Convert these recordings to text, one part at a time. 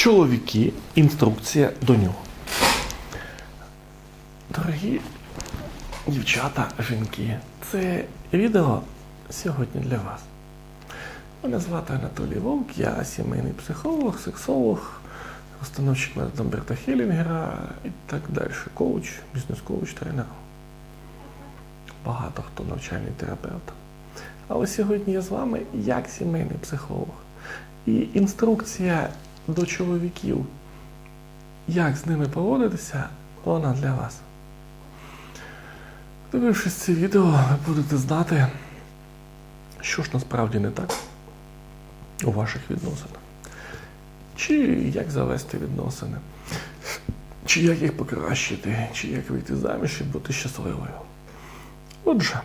Чоловіки, інструкція до нього. Дорогі дівчата, жінки, це відео сьогодні для вас. Мене звати Анатолій Вовк, я сімейний психолог, сексолог, установщик методом Берта Хелінгера і так далі. Коуч, бізнес-коуч, тренер. Багато хто навчальний терапевт. Але сьогодні я з вами як сімейний психолог. І інструкція до чоловіків, як з ними поводитися, вона для вас. Дивившись це відео, ви будете знати, що ж насправді не так у ваших відносинах. Чи як завести відносини, чи як їх покращити, чи як вийти заміж і бути щасливою. Отже,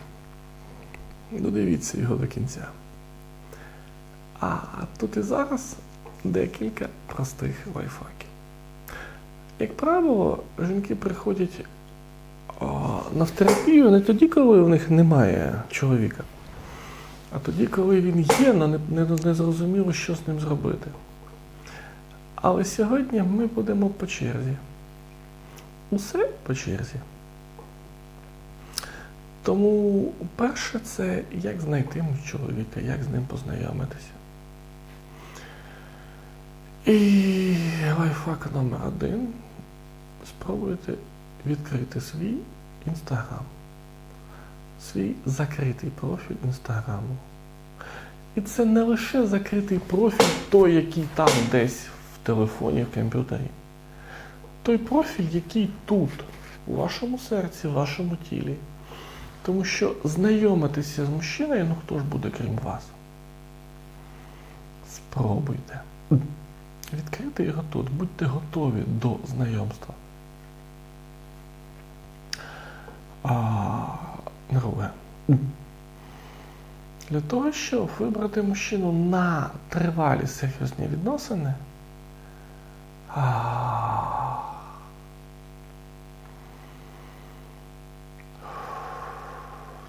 додивіться його до кінця. А тут і зараз декілька простих лайфхаків. Як правило, жінки приходять на терапію не тоді, коли в них немає чоловіка, а тоді, коли він є, але не зрозуміло, що з ним зробити. Але сьогодні ми будемо по черзі. Усе по черзі. Тому перше це як знайти чоловіка, як з ним познайомитися. І лайфхак номер один. Спробуйте відкрити свій інстаграм, свій закритий профіль інстаграму. І це не лише закритий профіль, той, який там десь в телефоні, в комп'ютері. Той профіль, який тут, у вашому серці, в вашому тілі. Тому що знайомитися з мужчиною, ну хто ж буде крім вас? Спробуйте. Відкрити його тут, будьте готові до знайомства. А, друге. Для того, щоб вибрати мужчину на тривалі серйозні відносини. А,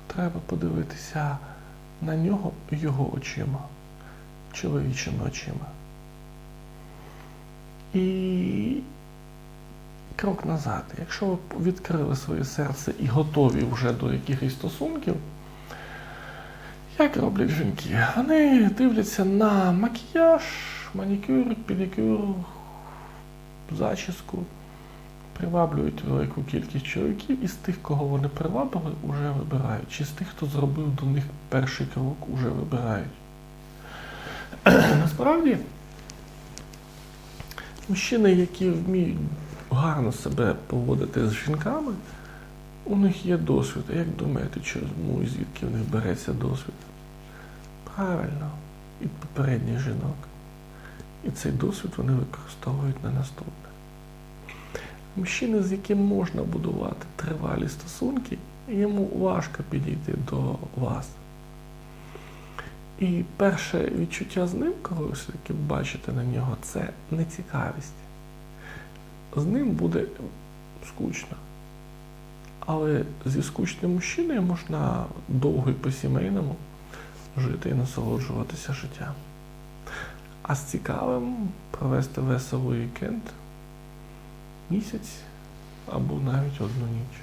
треба подивитися на нього його очима, чоловічими очима. І крок назад. Якщо ви відкрили своє серце і готові вже до якихось стосунків, як роблять жінки? Вони дивляться на макіяж, манікюр, педикюр, зачіску, приваблюють велику кількість чоловіків, і з тих, кого вони привабили, вже вибирають. Чи з тих, хто зробив до них перший крок, вже вибирають. Насправді, мужчини, які вміють гарно себе поводити з жінками, у них є досвід. А як думаєте, чому і звідки в них береться досвід? Правильно, від попередніх жінок. І цей досвід вони використовують на наступне. Мужчина, з яким можна будувати тривалі стосунки, йому важко підійти до вас. І перше відчуття з ним, коли ви все-таки бачите на нього, це нецікавість. З ним буде скучно. Але зі скучним мужчиною можна довго і по-сімейному жити і насолоджуватися життям. А з цікавим провести веселий вікенд місяць або навіть одну ніч.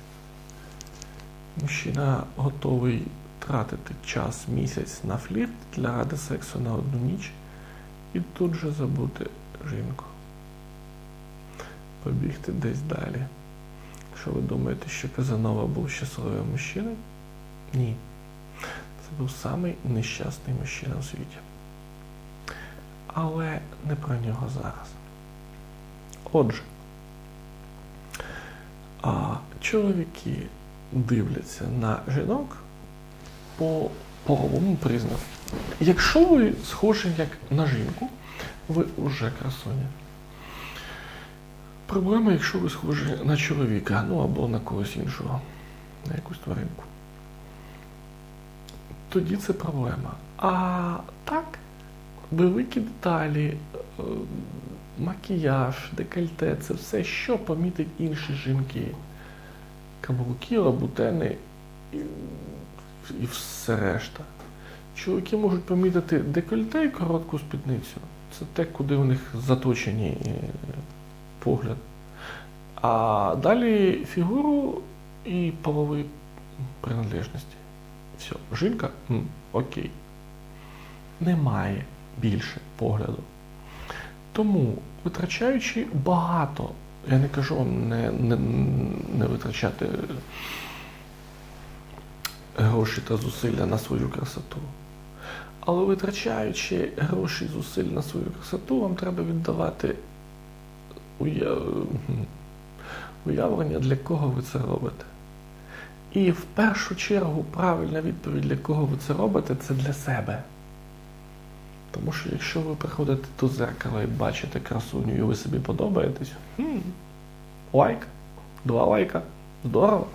Мужчина готовий тратити час місяць на флірт для ради сексу на одну ніч і тут же забути жінку. Побігти десь далі. Якщо ви думаєте, що Казанова був щасливим мужчиною, ні. Це був самий нещасний мужчина у світі. Але не про нього зараз. Отже, а чоловіки дивляться на жінок по половому признаку. Якщо ви схожі як на жінку, ви вже красуня. Проблема, якщо ви схожі на чоловіка, ну або на когось іншого, на якусь тваринку. Тоді це проблема. А так, великі деталі, е, макіяж, декольте це все, що помітять інші жінки. Каблуки, лабутени і, все решта. Чоловіки можуть помітити декольте і коротку спідницю. Це те, куди у них заточені е, погляд. А далі фігуру і полові приналежності. Все, жінка, м, окей. Немає більше погляду. Тому, витрачаючи багато, я не кажу не, не, не витрачати гроші та зусилля на свою красоту. Але витрачаючи гроші і зусиль на свою красоту, вам треба віддавати уя... уявлення, для кого ви це робите. І в першу чергу правильна відповідь, для кого ви це робите, це для себе. Тому що якщо ви приходите до зеркала і бачите красуню, і ви собі подобаєтесь, лайк, два лайка, здорово,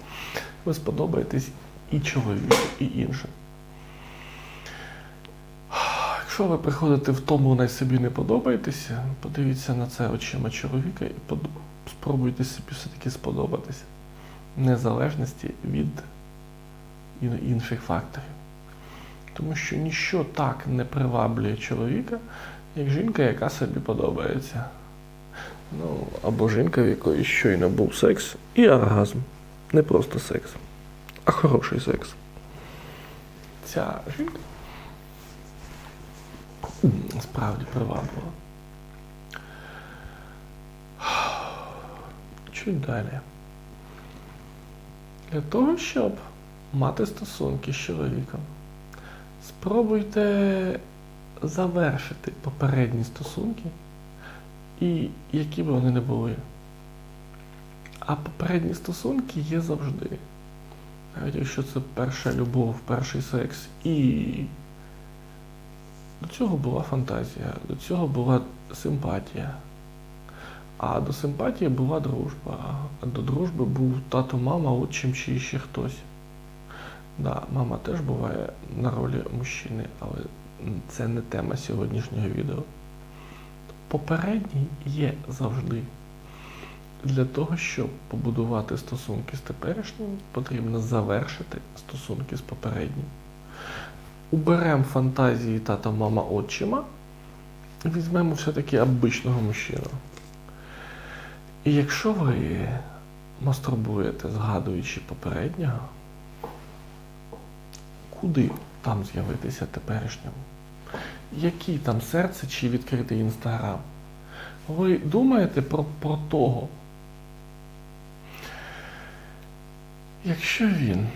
ви сподобаєтесь і чоловіку, і іншим. Якщо ви приходите в тому, і собі не подобаєтеся, подивіться на це очима чоловіка і под... спробуйте собі все-таки сподобатися. В незалежності від інших факторів. Тому що ніщо так не приваблює чоловіка, як жінка, яка собі подобається. Ну, або жінка, в якої щойно був секс і оргазм. Не просто секс, а хороший секс. Ця жінка справді приваблива. Чуть далі. Для того, щоб мати стосунки з чоловіком, спробуйте завершити попередні стосунки, і які б вони не були. А попередні стосунки є завжди. Навіть якщо це перша любов, перший секс, і до цього була фантазія, до цього була симпатія. А до симпатії була дружба, а до дружби був тато, мама, отчим чи ще хтось. Да, мама теж буває на ролі мужчини, але це не тема сьогоднішнього відео. Попередній є завжди. Для того, щоб побудувати стосунки з теперішнім, потрібно завершити стосунки з попереднім. Уберемо фантазії тата, мама, отчима і візьмемо все-таки обичного мужчину. І якщо ви мастурбуєте, згадуючи попереднього, куди там з'явитися теперішньому? Який там серце чи відкритий інстаграм? Ви думаєте про, про того? Якщо він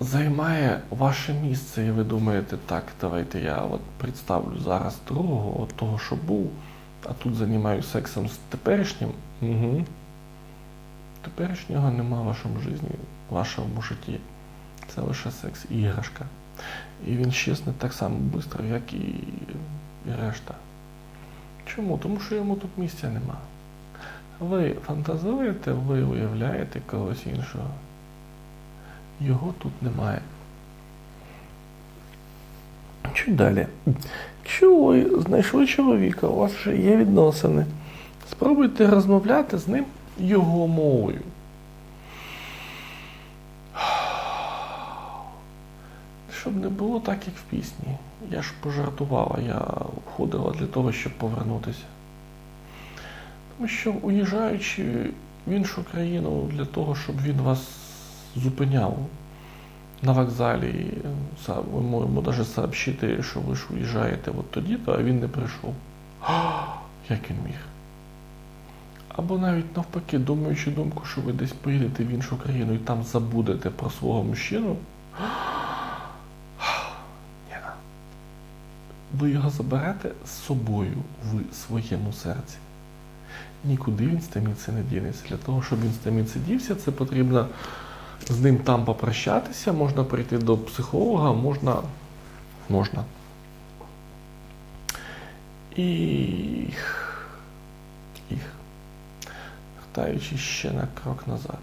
займає ваше місце, і ви думаєте, так, давайте я от представлю зараз другого, от того, що був, а тут займаюся сексом з теперішнім, угу. теперішнього нема в вашому житті, в вашому житті. Це лише секс-іграшка. І він щезне так само швидко, як і, і решта. Чому? Тому що йому тут місця нема. Ви фантазуєте, ви уявляєте когось іншого. Його тут немає. Чуть далі. Якщо ви знайшли чоловіка, у вас вже є відносини, спробуйте розмовляти з ним його мовою. Щоб не було так, як в пісні. Я ж пожартувала, я входила для того, щоб повернутися. Тому що, уїжджаючи в іншу країну для того, щоб він вас зупиняв на вокзалі, ви можемо навіть сообщити, що ви ж уїжджаєте от тоді-то, а він не прийшов. Як він міг? Або навіть навпаки, думаючи думку, що ви десь поїдете в іншу країну і там забудете про свого мужчину. Ви його заберете з собою в своєму серці. Нікуди він це не дінеться. Для того, щоб він це дівся, це потрібно з ним там попрощатися, можна прийти до психолога, можна. можна. І їх, вертаючи ще на крок назад.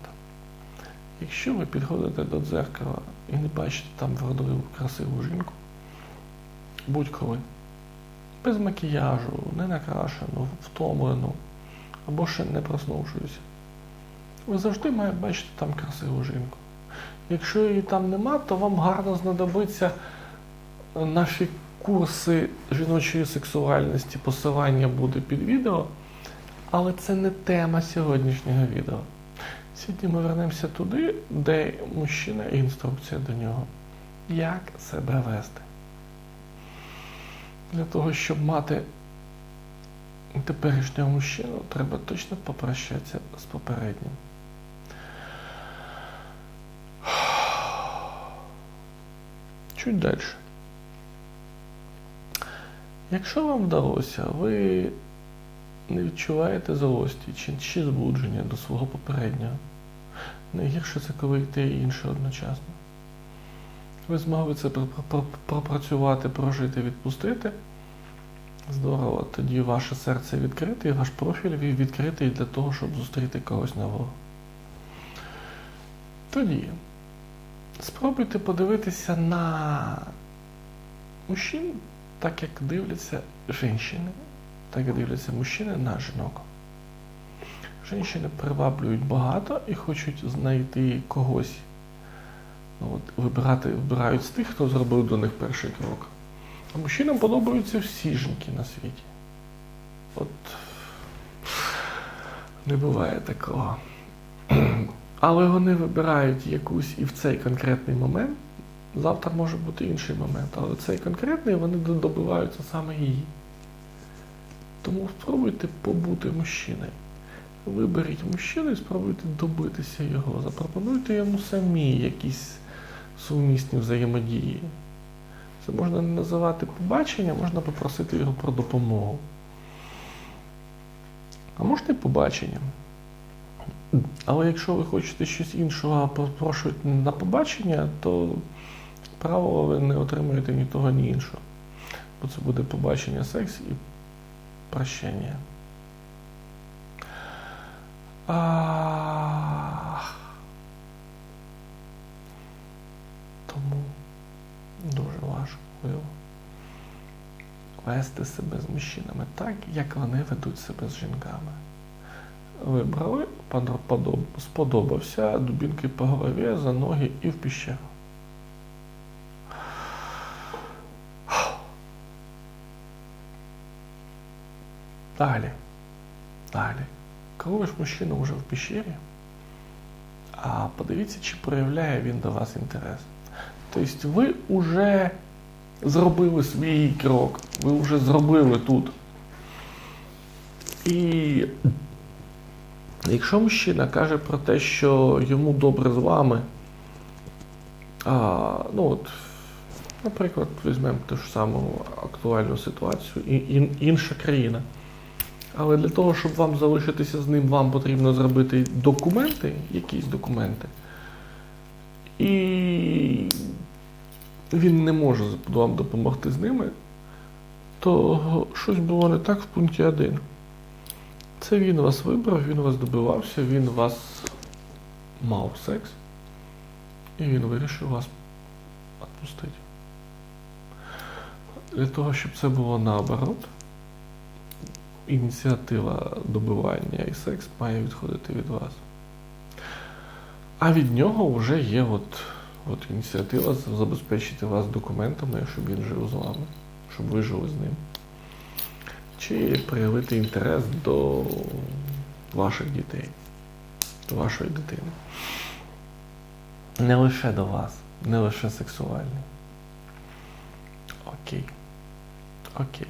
Якщо ви підходите до дзеркала і не бачите там вродливу красиву жінку, будь-коли, без макіяжу, не накрашену, втомлену, або ще не проснувшуюся, ви завжди маєте бачити там красиву жінку. Якщо її там нема, то вам гарно знадобиться на курси жіночої сексуальності, посилання буде під відео, але це не тема сьогоднішнього відео. Сьогодні ми вернемося туди, де мужчина і інструкція до нього. Як себе вести? Для того, щоб мати теперішнього мужчину, треба точно попрощатися з попереднім. Чуть далі. Якщо вам вдалося, ви не відчуваєте злості чи, чи збудження до свого попереднього. Найгірше це коли і інше одночасно. Ви змогли це пр- пр- пропрацювати, прожити, відпустити. Здорово, тоді ваше серце відкрите, і ваш профіль відкритий для того, щоб зустріти когось нового. Тоді спробуйте подивитися на мужчин, так як дивляться жінки, так як дивляться мужчини на жінок. Жінки приваблюють багато і хочуть знайти когось. Ну, от, вибирати, вибирають з тих, хто зробив до них перший крок. А мужчинам подобаються всі жінки на світі. От не буває такого. Але вони вибирають якусь і в цей конкретний момент. Завтра може бути інший момент, але цей конкретний вони добиваються саме її. Тому спробуйте побути мужчиною. Виберіть мужчину і спробуйте добитися його. Запропонуйте йому самі якісь сумісні взаємодії. Це можна не називати побачення, можна попросити його про допомогу. А можна і побаченням. Але якщо ви хочете щось іншого, а прошуєте на побачення, то право ви не отримаєте ні того, ні іншого. Бо це буде побачення секс і прощення. А... Тому дуже важливо вести себе з мужчинами так, як вони ведуть себе з жінками. Вибрали, сподобався, дубінки по голові, за ноги і в піщеру. Далі. Далі. Коли ж мужчина вже в пещері, а подивіться, чи проявляє він до вас інтерес. Тобто ви вже зробили свій крок, ви вже зробили тут. І якщо мужчина каже про те, що йому добре з вами, а, ну от, наприклад, візьмемо ту ж саму актуальну ситуацію, і, і, інша країна. Але для того, щоб вам залишитися з ним, вам потрібно зробити документи, якісь документи. І він не може вам допомогти з ними, то щось було не так в пункті 1. Це він вас вибрав, він вас добивався, він вас мав секс, і він вирішив вас відпустити. Для того, щоб це було наоборот, ініціатива добивання і секс має відходити від вас. А від нього вже є от, от ініціатива забезпечити вас документами, щоб він жив з вами, щоб ви жили з ним. Чи проявити інтерес до ваших дітей, до вашої дитини. Не лише до вас, не лише сексуальний. Окей. Окей.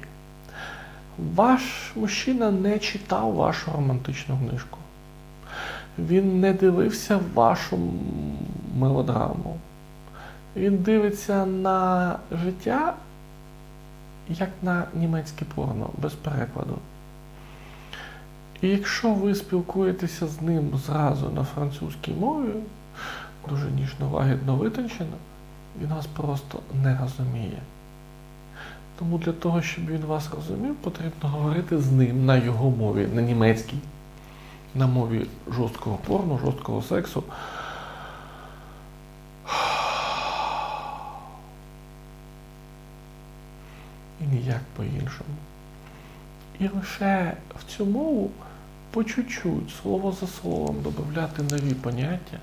Ваш мужчина не читав вашу романтичну книжку. Він не дивився вашу мелодраму. Він дивиться на життя як на німецьке порно, без перекладу. І якщо ви спілкуєтеся з ним зразу на французькій мові, дуже ніжно, лагідно витончено, він вас просто не розуміє. Тому для того, щоб він вас розумів, потрібно говорити з ним на його мові, на німецькій, на мові жорсткого порно, жорсткого сексу. Ніяк по-іншому. І лише в цю мову по чуть-чуть, слово за словом, додати нові поняття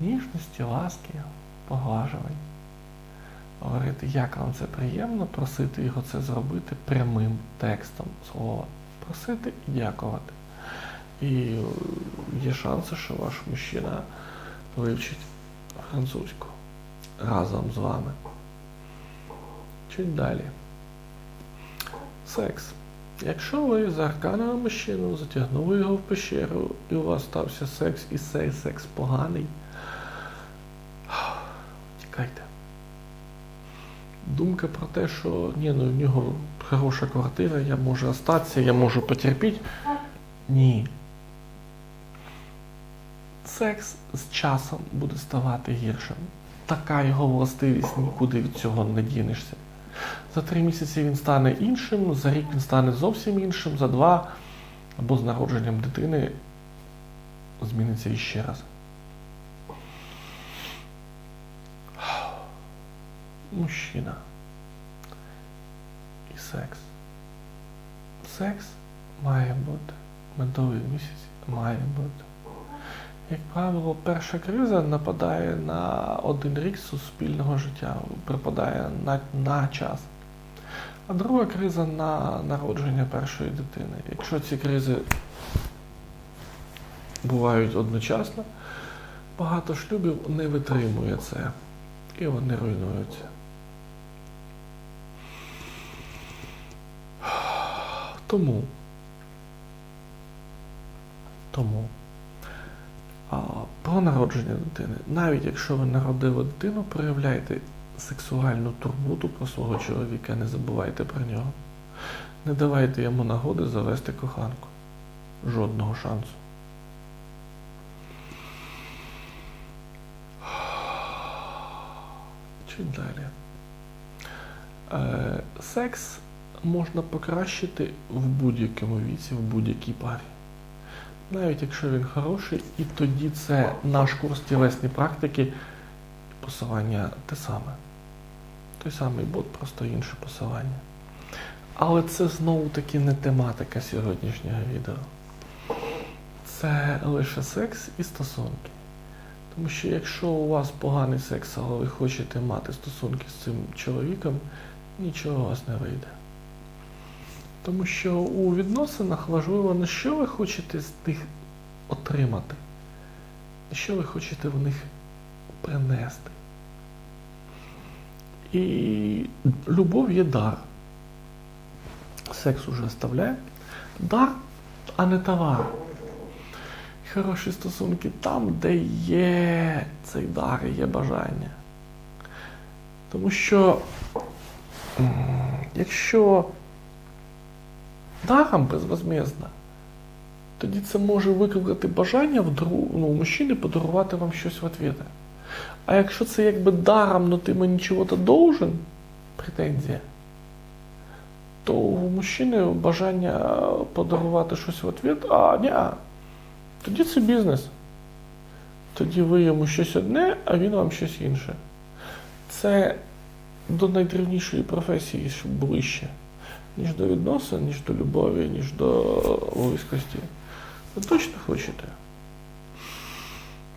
ніжності, ласки, поглажувань. говорити, як вам це приємно, просити його це зробити прямим текстом слова. Просити і дякувати. І є шанси, що ваш мужчина вивчить французьку разом з вами. Чуть далі. Секс. Якщо ви заарканили мужчину, затягнули його в пещеру, і у вас стався секс, і цей секс поганий, тікайте. Думка про те, що ні, ну в нього хороша квартира, я можу остатися, я можу потерпіти. Ні. Секс з часом буде ставати гіршим. Така його властивість, нікуди від цього не дінешся. За три місяці він стане іншим, за рік він стане зовсім іншим, за два або з народженням дитини зміниться іще раз. Мужчина. І секс. Секс має бути. Медовий місяць має бути. Як правило, перша криза нападає на один рік суспільного життя, припадає на, на час. А друга криза на народження першої дитини. Якщо ці кризи бувають одночасно, багато шлюбів не витримує це. І вони руйнуються. Тому. Тому. Про народження дитини. Навіть якщо ви народили дитину, проявляйте сексуальну турботу про свого чоловіка, не забувайте про нього. Не давайте йому нагоди завести коханку. Жодного шансу. Чуть далі. Е, секс можна покращити в будь-якому віці, в будь-якій парі. Навіть якщо він хороший, і тоді це наш курс тілесні практики, посилання те саме. Той самий бот, просто інше посилання. Але це знову таки не тематика сьогоднішнього відео. Це лише секс і стосунки. Тому що якщо у вас поганий секс, але ви хочете мати стосунки з цим чоловіком, нічого у вас не вийде. Тому що у відносинах важливо не що ви хочете з них отримати, а що ви хочете в них принести. І любов є дар. Секс уже оставляє. Дар, а не товар. Хороші стосунки там, де є цей дар, і є бажання. Тому що, якщо даром безвозмездно, тоді це може викликати бажання в друг, ну, мужчини подарувати вам щось в ответ. А якщо це якби даром, но ти мені чого-то должен, претензія, то у мужчини бажання подарувати щось в ответ, а ні, тоді це бізнес. Тоді ви йому щось одне, а він вам щось інше. Це до найдревнішої професії щоб ближче, ніж до відносин, ніж до любові, ніж до близькості. Ви точно хочете?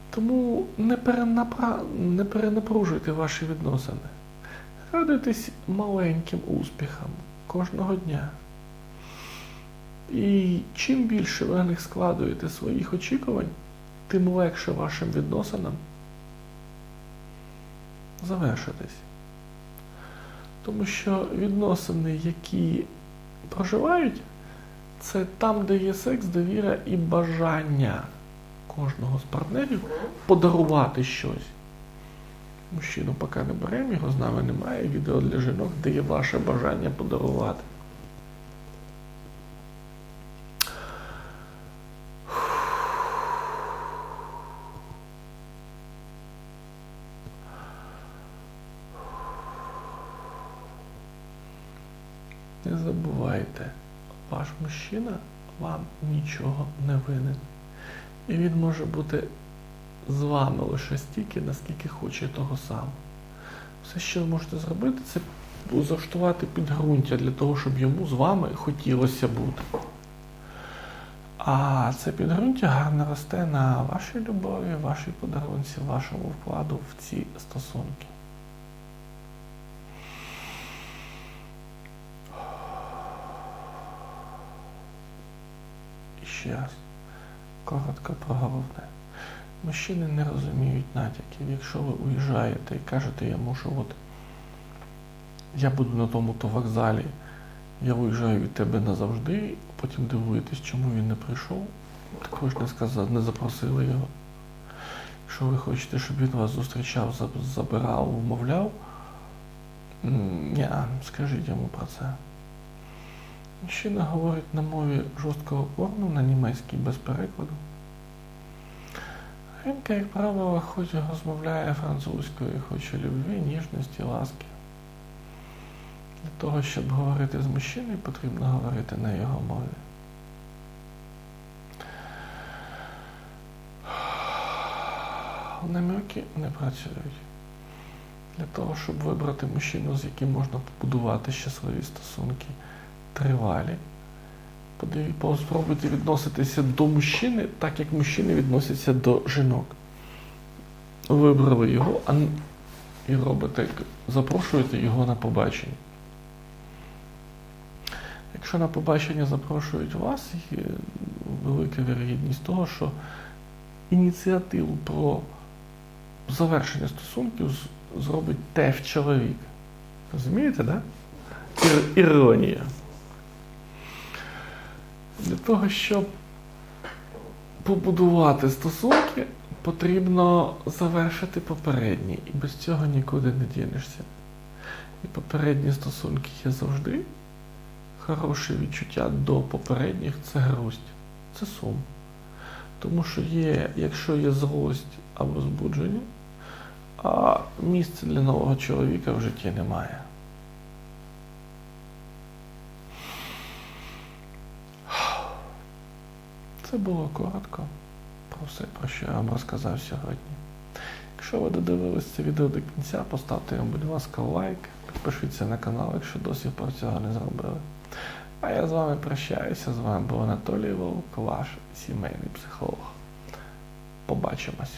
Тому не, перенапра... не перенапружуйте ваші відносини. Радуйтесь маленьким успіхам кожного дня. І чим більше ви на них складуєте своїх очікувань, тим легше вашим відносинам завершитись. Тому що відносини, які проживають, це там, де є секс, довіра і бажання кожного з партнерів подарувати щось. Мужчину поки не беремо, його з нами немає. Відео для жінок, де є ваше бажання подарувати. Не забувайте, ваш мужчина вам нічого не винен. І він може бути з вами лише стільки, наскільки хоче того самого. Все, що ви можете зробити, це заштувати підґрунтя для того, щоб йому з вами хотілося бути. А це підґрунтя гарно росте на вашій любові, вашій подарунці, вашому вкладу в ці стосунки. Ще раз, коротко про головне. Мужчини не розуміють натяків. Якщо ви уїжджаєте і кажете йому, що от я буду на тому-то вокзалі, я виїжджаю від тебе назавжди, потім дивуєтесь, чому він не прийшов, так ви ж не сказали, не запросили його. Якщо ви хочете, щоб він вас зустрічав, забирав, вмовляв, м, ні, скажіть йому про це. Мужчина говорить на мові жорсткого порну на німецькій без перекладу. Жінка, як правило, хоч розмовляє французькою, хоче любві, ніжності, ласки. Для того, щоб говорити з мужчиною, потрібно говорити на його мові. Намеки не працюють. Для того, щоб вибрати мужчину, з яким можна побудувати щасливі стосунки, тривалі, спробуйте відноситися до мужчини так, як мужчини відносяться до жінок. Вибрали його а і робите, запрошуєте його на побачення. Якщо на побачення запрошують вас, є велика вірогідність того, що ініціативу про завершення стосунків зробить теж чоловік. Розумієте, да? Ір- іронія. Для того, щоб побудувати стосунки, потрібно завершити попередні. І без цього нікуди не дінешся. І попередні стосунки є завжди. Хороше відчуття до попередніх це грусть, це сум. Тому що є, якщо є злость або збудження, а місця для нового чоловіка в житті немає. Це було коротко про все, про що я вам розказав сьогодні. Якщо ви додивились це відео до кінця, поставте йому, будь ласка, лайк, підпишіться на канал, якщо досі про цього не зробили. А я з вами прощаюся. З вами був Анатолій Вовк, ваш сімейний психолог. Побачимось.